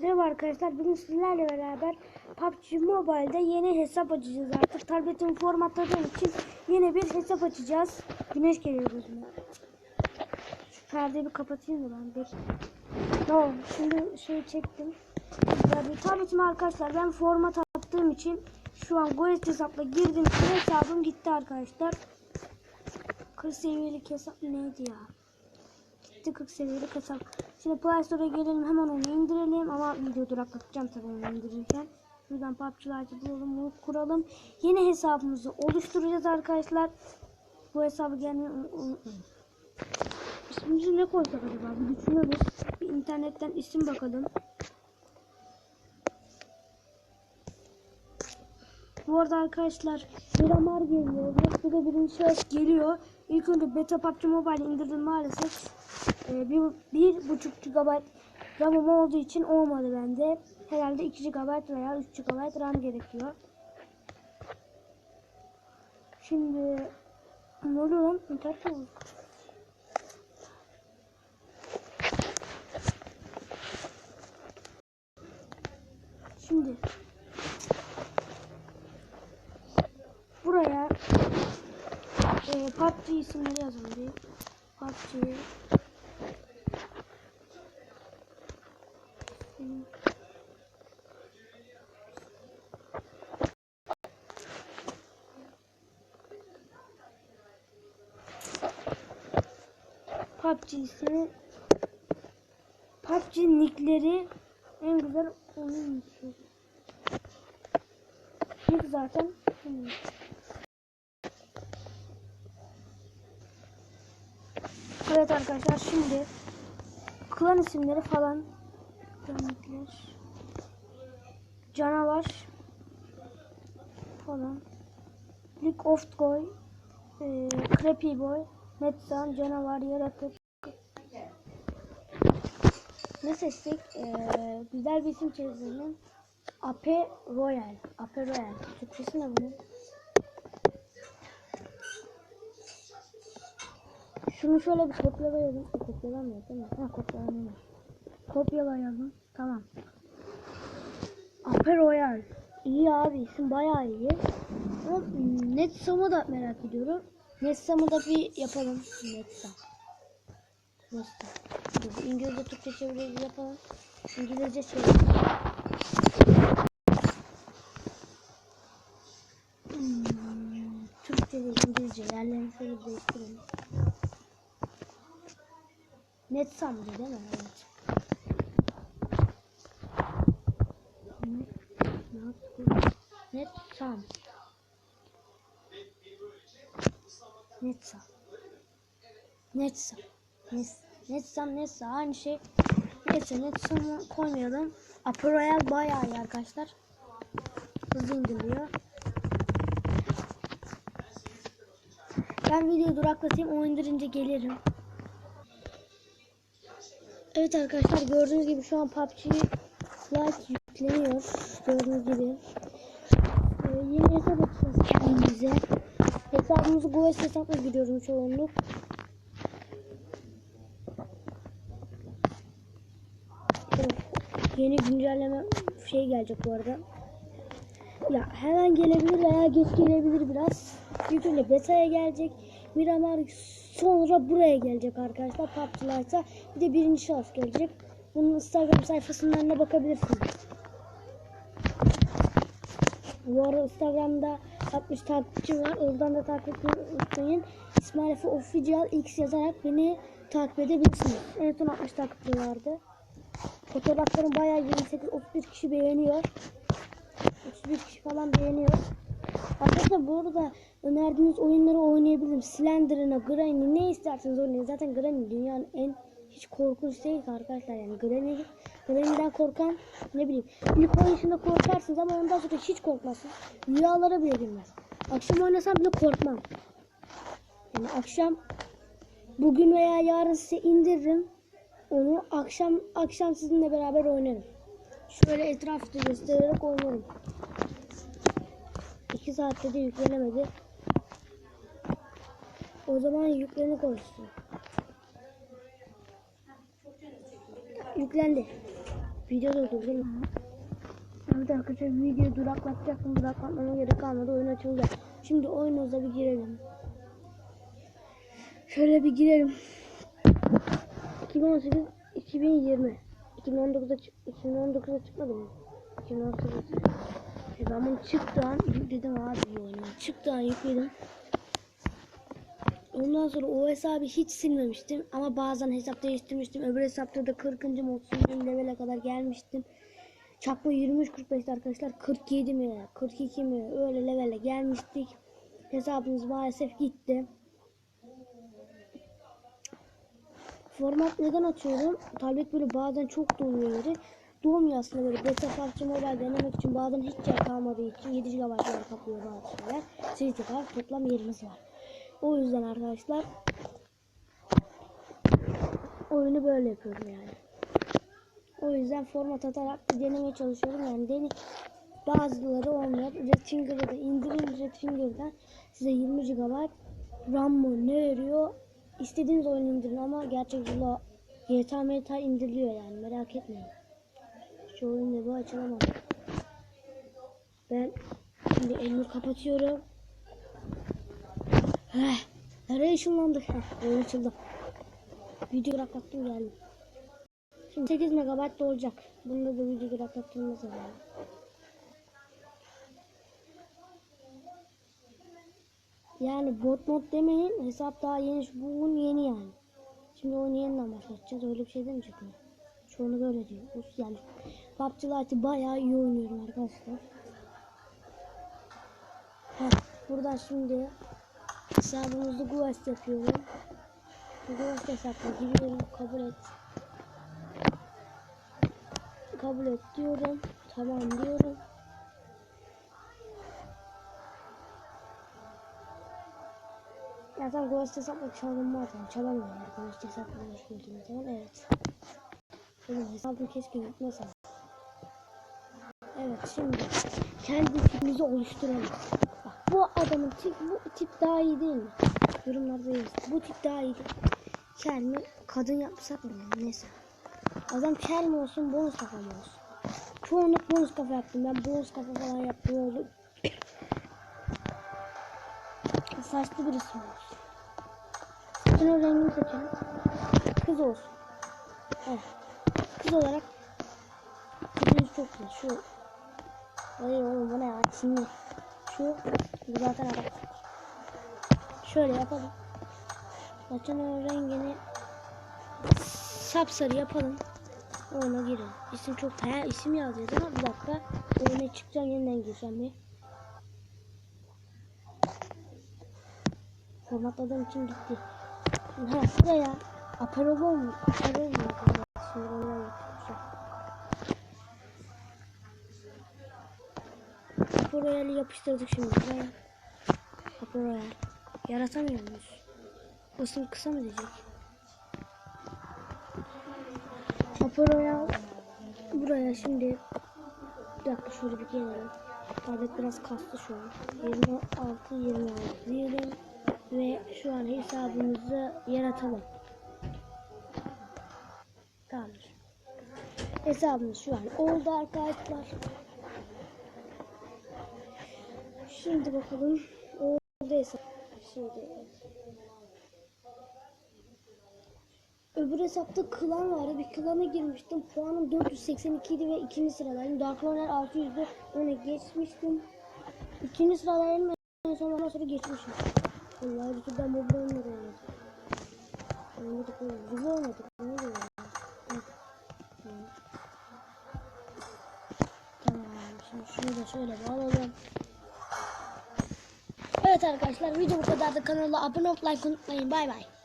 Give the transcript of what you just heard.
Merhaba arkadaşlar. Bugün sizlerle beraber PUBG Mobile'de yeni hesap açacağız artık. Tabletimi formatladığım için yeni bir hesap açacağız. Güneş geliyor gözüme. Şu perdeyi bir kapatayım da ben bir. Tamam. Şimdi şey çektim. Tabletimi arkadaşlar ben format attığım için şu an Goest hesapla girdim. Hesabım gitti arkadaşlar. 40 seviyelik hesap neydi ya? Gitti 40 seviyelik hesap. Şimdi Play Store'a gelelim hemen onu indirelim ama video duraklatacağım tabii onu indirirken. Buradan PUBG'larca bulalım bunu kuralım. Yeni hesabımızı oluşturacağız arkadaşlar. Bu hesabı gelmeyi unutmayın. İsmimizi ne koysak acaba? Bir düşünüyoruz. Bir internetten isim bakalım. Bu arada arkadaşlar Miramar geliyor. Bu da birinci geliyor. İlk önce Beta PUBG Mobile indirdim maalesef. Ee, bir, bir buçuk GB RAM'ım olduğu için olmadı bende. Herhalde 2 GB veya 3 GB RAM gerekiyor. Şimdi ne oluyor lan? İnternet? Şimdi buraya e, PUBG isimleri yazalım bir. PUBG PUBG ismi PUBG nickleri en güzel oyun nicki. Nick zaten hmm. Evet arkadaşlar şimdi klan isimleri falan Klanlikler Canavar falan League of Goy e, Crappy Boy Metsan Canavar Yaratık Ne seçtik? E, güzel bir isim çizelim Ape Royal Ape Royal Türkçesi ne bunun? Şunu şöyle bir kopyalayalım. Kopyalamıyor değil mi? Ha kopyalamıyor. Kopyalayalım. Tamam. Ape Royal. İyi abi isim bayağı iyi. Ama Netsam'ı da merak ediyorum. Netsam'ı da bir yapalım. Netsam. Netsam. İngilizce Türkçe çeviriyi yapalım. İngilizce çeviri. Hmm, Türkçe ve İngilizce yerlerini şöyle değiştirelim. Netsam'dı değil mi? Evet. Netsam. Netsam. Netsam. Nes- Netsam Netsam aynı şey. Neyse Netsam'ı koymayalım. Upper Royal bayağı iyi arkadaşlar. Hızlı indiriliyor. Ben videoyu duraklatayım. O indirince gelirim. Evet arkadaşlar gördüğünüz gibi şu an PUBG Lite yükleniyor. Gördüğünüz gibi. Ee, yeni hesap açacağız kendimize. Hesabımızı Goes hesapla giriyorum çoğunluk. Evet, yeni güncelleme şey gelecek bu arada. Ya hemen gelebilir veya geç gelebilir biraz. Önce beta'ya gelecek. Miramar sonra buraya gelecek arkadaşlar. Lite'a bir de birinci şahıs gelecek. Bunun Instagram sayfasından da bakabilirsiniz. Bu arada Instagram'da 60 takipçi var. Oradan da takip unutmayın. İsmail Efe Official X yazarak beni takip edebilirsiniz. En son 60 takipçi vardı. Fotoğraflarım bayağı 28-31 kişi beğeniyor. 31 kişi falan beğeniyor. Arkadaşlar bu arada önerdiğiniz oyunları oynayabilirim. Slender'ına, Granny ne isterseniz oynayın. Zaten Granny dünyanın en hiç korkunç değil arkadaşlar yani Granny, Granny'den korkan ne bileyim ilk oynayışında korkarsınız ama ondan sonra hiç korkmazsınız. Rüyalara bile girmez. Akşam oynasam bile korkmam. Yani akşam bugün veya yarın size indiririm. Onu akşam akşam sizinle beraber oynarım. Şöyle etrafta göstererek oynarım. 2 saatte de yüklenemedi. O zaman yükleni konuşsun. Yüklendi. Video durdurdum. Evet arkadaşlar video duraklatacaktım. Duraklatmama gerek kalmadı. Oyun açıldı. Şimdi oyunumuza bir girelim. Şöyle bir girelim. 2018 2020 2019'da çık 2019'da çıkmadı mı? 2018'da e ben bunu çıktı an yükledim abi bu oyunu. Çıktı an yükledim. Ondan sonra o hesabı hiç silmemiştim ama bazen hesap değiştirmiştim. Öbür hesapta da 40. mı 30. levele kadar gelmiştim. Çakma 23-45'te arkadaşlar 47 mi 42 mi öyle levele gelmiştik. Hesabımız maalesef gitti. Format neden açıyorum? Tablet böyle bazen çok doluyor yeri. Dolmuyor aslında böyle beta PUBG Mobile denemek için bazen hiç yer kalmadığı için 7 GB yer kaplıyor bazı şeyler. 8 GB toplam yerimiz var. O yüzden arkadaşlar oyunu böyle yapıyorum yani. O yüzden format atarak denemeye çalışıyorum. Yani deni bazıları olmuyor. Red Finger'ı da indirin. Red Finger'dan size 20 GB RAM mı ne veriyor? İstediğiniz oyunu indirin ama gerçekten GTA Meta indiriliyor yani merak etmeyin. Şu oyunda bu açılamaz. Ben şimdi elimi kapatıyorum. Heh, nereye ışınlandık? Heh, açıldı. Video bırakattım geldim. Şimdi 8 MB olacak. Bunda da video bırakattığımız var. Yani bot mod demeyin. Hesap daha yeni. Bugün yeni yani. Şimdi oyunu yeniden başlatacağız. Öyle bir şey demeyecek mi? Çoğunu böyle diyor. Us yani. PUBG Lite'ı bayağı iyi oynuyorum arkadaşlar. Heh, buradan şimdi hesabımızı Guest yapıyorum. Guest hesapla giriyorum. Kabul et. Kabul et diyorum. Tamam diyorum. Zaten Ghost hesapla çalınmaz yani çalamıyor Ghost hesapla girdiğim zaman evet. Benim hesabım keşke gitmez. Evet şimdi kendi tipimizi oluşturalım. Bak bu adamın tip bu tip daha iyi değil mi? Yorumlarda yazın. Bu tip daha iyi değil. Kel mi? Kadın yapsak mı? Neyse. Adam kel mi olsun bonus kafa mı olsun? Çoğunluk bonus kafa yaptım. Ben bonus kafa falan yaptım oldu. Saçlı birisi olsun. Saçının rengini seçelim. Kız olsun. Evet. Kız olarak Kızımız çok güzel. Şu Hayır oğlum bu ne ya? Çinli. Şu bu zaten adam. Şöyle yapalım. Saçının rengini sapsarı yapalım. Oyuna girelim. İsim çok he isim yazıyor ama bir dakika. Oyuna çıkacağım yeniden gireceğim bir. Formatladığım için gitti. Ha buraya Aperol mu? Aperol mu? Şimdi yapacağım. Aperoyal'i yapıştırdık şimdi buraya. Aperoyal. Yaratamıyor muyuz? Basım kısa mı diyecek? Aperoyal buraya şimdi bir dakika şöyle bir gelelim. Tablet biraz kastı şu an. 26 26 diyelim ve şu an hesabımızı yaratalım. Tamamdır. Hesabımız şu an oldu arkadaşlar. Şimdi bakalım. Oldu hesap. Şimdi. Öbür hesapta klan vardı. Bir klana girmiştim. Puanım 482 idi ve ikinci sıradayım. Dark Runner 600'dü. Öne geçmiştim. İkinci sıradayım. En son ondan sonra geçmişim. Vallahi bir türden mobil oyunları oynadım. Oynadık oynadık. Güzel oynadık. Ne diyorum? Tamam. Şimdi şunu da şöyle bağlayalım. Evet arkadaşlar video bu kadardı. Kanala abone like unutmayın. Bay bay.